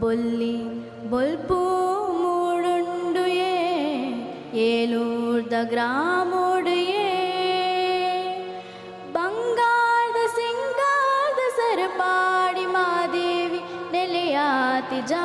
బొల్లి బొల్పు మూడుండుయే ఏలూర్ద గ్రాముడుయే బంగార్ద సింగార్ద సరపాడి మాదేవి నెలయాతి జా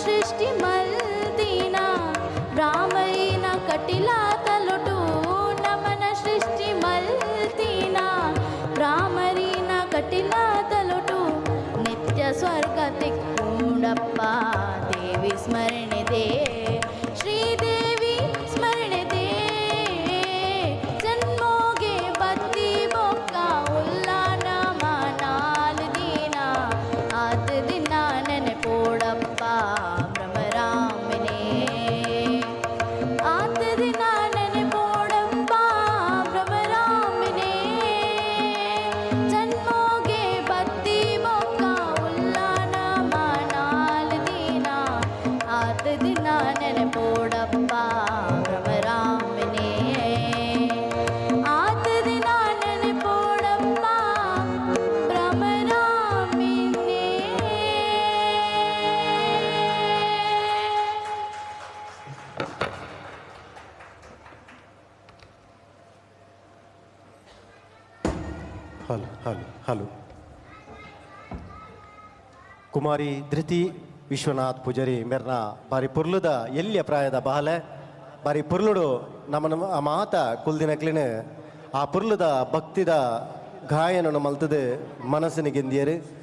సృష్టి మల్దీన బ్రాహ్మణ కటిలా తలుటు నమన సృష్టి మల్తీన బ్రాహ్మణ కటిలా తలుటు నిత్య స్వర్గ తిక్కుండప్ప దేవి స్మరణి దేవి ಕುಮಾರಿ ಧೃತಿ ವಿಶ್ವನಾಥ್ ಪೂಜಾರಿ ಮೆರ್ನ ಬಾರಿ ಪುರ್ಲುದ ಎಲ್ಲಿಯ ಪ್ರಾಯದ ಬಾಲೆ ಬಾರಿ ಪುರ್ಲುಡು ನಮ್ಮ ಮಾತ ಕುಲ್ದಿನಕ್ಲಿನ ಆ ಪುರ್ಲುದ ಭಕ್ತಿದ ಗಾಯನ ಮಲ್ತದೆ ಮನಸ್ಸಿನಿಗೆಂದಿಯರು ಏಷಾ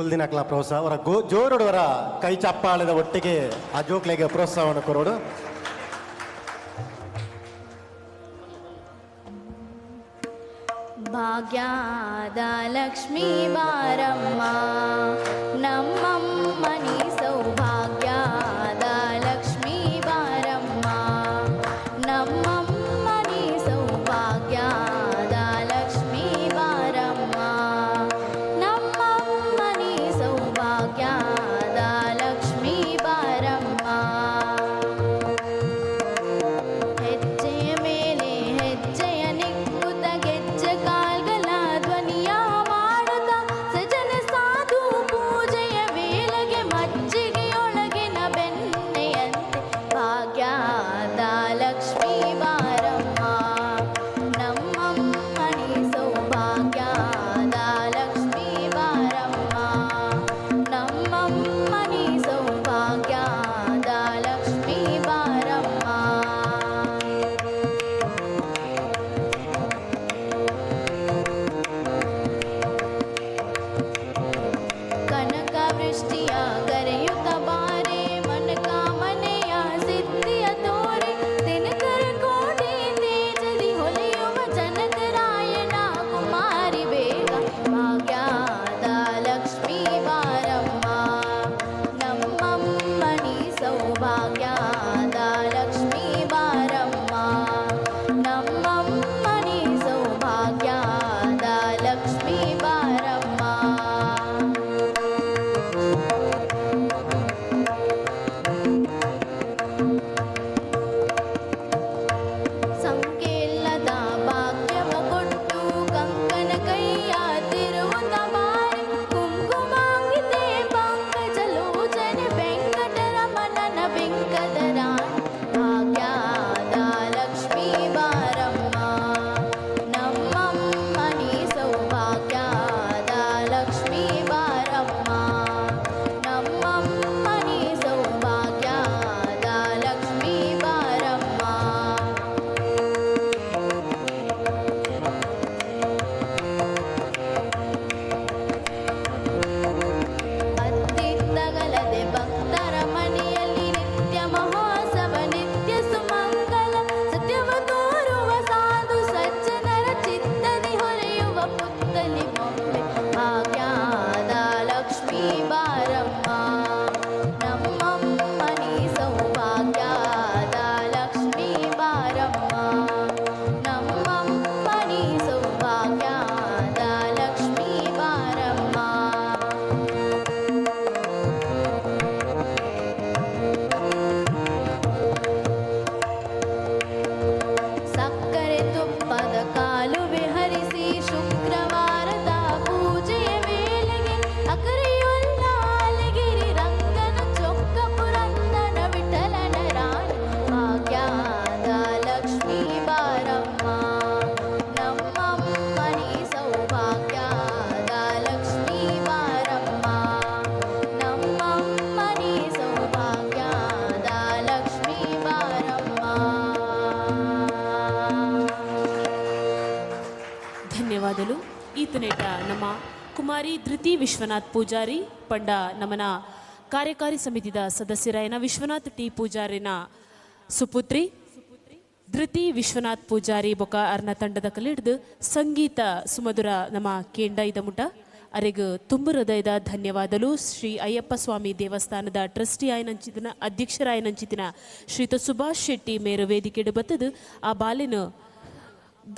ಕುಲ್ದಿನಕ್ಲ ಪ್ರೋತ್ಸಾಹ ಅವರ ಗೋ, ಜೋರುಡವರ ಕೈ ಚಪ್ಪಾಳದ ಒಟ್ಟಿಗೆ ಆ ಜೋಕ್ಲೆಗೆ ಪ್ರೋತ್ಸಾಹವನ್ನು ಕೊರೋಡು ಭಾಗ್ಯದ ಲಕ್ಷ್ಮೀ ಬಾರಮ್ಮ ನಮ್ಮಮ್ಮನಿ ಧನ್ಯವಾದಗಳು ಈತನೇಟ ನಮ್ಮ ಕುಮಾರಿ ಧೃತಿ ವಿಶ್ವನಾಥ್ ಪೂಜಾರಿ, ಪಂಡ ನಮನ ಕಾರ್ಯಕಾರಿ ಸಮಿತಿದ ಸದಸ್ಯರಾಯನ ವಿಶ್ವನಾಥ್, ಟಿ ಪೂಜಾರಿನ ಸುಪುತ್ರಿ ಧೃತಿ ವಿಶ್ವನಾಥ್ ಪೂಜಾರಿ, ಬೊಕ ಅರ್ನ ತಂಡದ ಕಲಿಡ್ದು ಸಂಗೀತ ಸುಮಧುರ ನಮ್ಮ ಕೇಂಡ ಇದ ಮುಟ. ಅರೆಗ್ ತುಂಬ ಹೃದಯದ ಧನ್ಯವಾದಲು. ಶ್ರೀ ಅಯ್ಯಪ್ಪ ಸ್ವಾಮಿ ದೇವಸ್ಥಾನದ ಟ್ರಸ್ಟಿ ಆಯ್ನಂಚಿತಿನ ಅಧ್ಯಕ್ಷರಾಯನಂಚಿತಿನ ಶ್ರೀತ ಸುಭಾಷ್ ಶೆಟ್ಟಿ ಮೇರು ವೇದಿಕೆಡು ಬತ್ತದು. ಆ ಬಾಲಿನ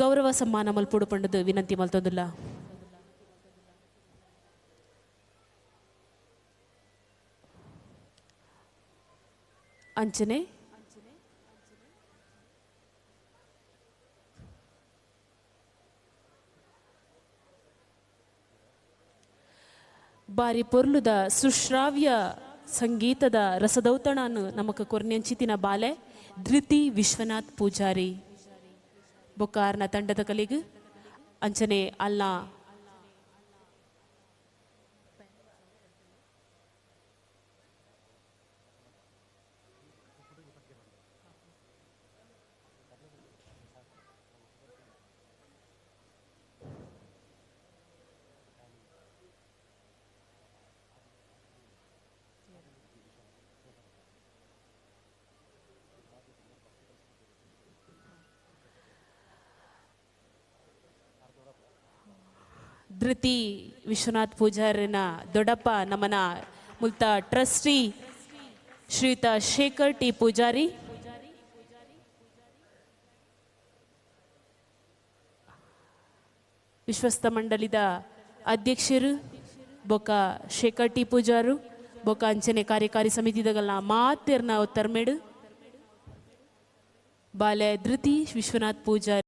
ಗೌರವ ಸಮ್ಮಾನ ಮಲ್ಪುಡು ಪಂಡದು ವಿನಂತಿ ಮಲ್ತೊಂದುಲ್ಲ ಅಂಚನೆ. ಬಾರಿ ಪೊರ್ಲುದ ಸುಶ್ರಾವ್ಯ ಸಂಗೀತದ ರಸದೌತಣನು ನಮಕ ಕೊರ್ನೆಂಚಿತಿನ ಬಾಲೆ ಧೃತಿ ವಿಶ್ವನಾಥ್ ಪೂಜಾರಿ. ಬೊಕ್ಕಾರ್ನ ತಂಡದ ಕಲಿಗ್ ಅಂಚನೆ ಅಲ್ಲ ಧೃತಿ ವಿಶ್ವನಾಥ್ ಪೂಜಾರಿನ ದೊಡ್ಡಪ್ಪ, ನಮ್ಮನ ಮುಲ್ತ ಟ್ರಸ್ಟಿ ಶ್ರೀಯುತ ಶೇಖರ್ ಟಿ ಪೂಜಾರಿ. ವಿಶ್ವಸ್ತ ಮಂಡಳಿದ ಅಧ್ಯಕ್ಷರು ಬೊಕ ಶೇಖರ್ ಟಿ ಪೂಜಾರು, ಬೊಕ ಅಂಚನೆ ಕಾರ್ಯಕಾರಿ ಸಮಿತಿದಗಲ್ನ ಮಾತೆರ್ನ ತರ್ಮೇಡು ಬಾಲೆ ಧೃತಿ ವಿಶ್ವನಾಥ್ ಪೂಜಾರಿ.